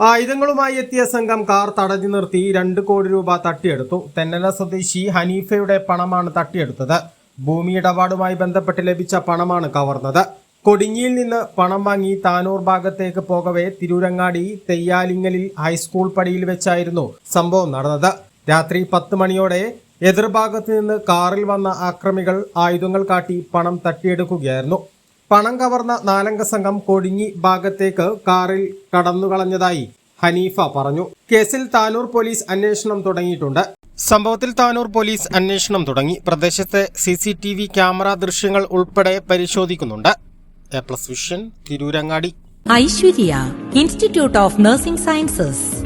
ആയുധങ്ങളുമായി എത്തിയ സംഘം കാർ തടഞ്ഞു നിർത്തി രണ്ട് കോടി രൂപ തട്ടിയെടുത്തു. തെന്നല സ്വദേശി ഹനീഫയുടെ പണമാണ് തട്ടിയെടുത്തത്. ഭൂമി ഇടപാടുമായി ബന്ധപ്പെട്ട് ലഭിച്ച പണമാണ് കവർന്നത്. കൊടിഞ്ഞിയിൽ നിന്ന് പണം വാങ്ങി താനൂർ ഭാഗത്തേക്ക് പോകവെ തിരൂരങ്ങാടി തെയ്യാലിങ്ങലിൽ ഹൈസ്കൂൾ പടിയിൽ വെച്ചായിരുന്നു സംഭവം നടന്നത്. രാത്രി പത്ത് മണിയോടെ എതിർഭാഗത്ത് നിന്ന് കാറിൽ വന്ന ആക്രമികൾ ആയുധങ്ങൾ കാട്ടി പണം തട്ടിയെടുക്കുകയായിരുന്നു. പണം കവർന്ന നാലംഗ സംഘം കൊടിഞ്ഞി ഭാഗത്തേക്ക് കാറിൽ കടന്നുകളഞ്ഞതായി ഹനീഫ പറഞ്ഞു. കേസിൽ താനൂർ പോലീസ് അന്വേഷണം തുടങ്ങിയിട്ടുണ്ട്. സംഭവത്തിൽ താനൂർ പോലീസ് അന്വേഷണം തുടങ്ങി. പ്രദേശത്തെ C C T V camera ദൃശ്യങ്ങൾ ഉൾപ്പെടെ പരിശോധിക്കുന്നുണ്ട്. A plus vision Aishwarya institute of nursing sciences.